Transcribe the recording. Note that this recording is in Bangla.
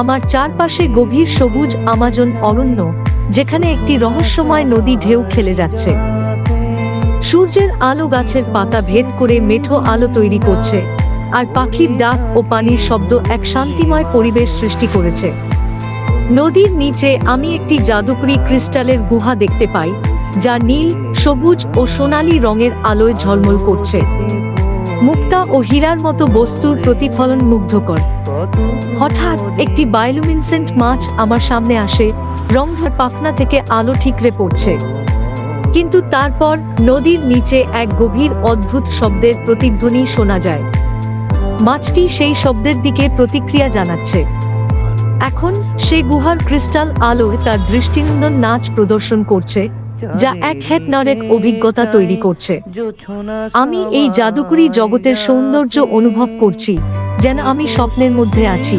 আমার চারপাশে গভীর সবুজ আমাজন অরণ্য, যেখানে একটি রহস্যময় নদী ঢেউ খেলে যাচ্ছে। সূর্যের আলো গাছের পাতা ভেদ করে মেঠো আলো তৈরি করছে, আর পাখির ডাক ও পানির শব্দ এক শান্তিময় পরিবেশ সৃষ্টি করেছে। নদীর নিচে আমি একটি জাদুকরি ক্রিস্টালের গুহা দেখতে পাই, যা নীল, সবুজ ও সোনালী রঙের আলোয় ঝলমল করছে। মুক্তা ও হীরার মতো বস্তুর প্রতিফলন মুগ্ধকর। হঠাৎ একটি বায়োলুমিনসেন্ট মাছ আমার সামনে আসে, রংধর পাখনা থেকে আলো ঠিকরে পড়ছে। কিন্তু তারপর নদীর নিচে এক গভীর অদ্ভুত শব্দের প্রতিধ্বনি শোনা যায়। মাছটি সেই শব্দের দিকে প্রতিক্রিয়া জানাচ্ছে। এখন সে গুহার ক্রিস্টাল আলোয় তার দৃষ্টিনন্দন নাচ প্রদর্শন করছে। যা এক হেপনারেক অভিজ্ঞতা তৈরি করছে। আমি এই জাদুকরি জগতের সৌন্দর্য অনুভব করছি, যেন আমি স্বপ্নের মধ্যে আছি।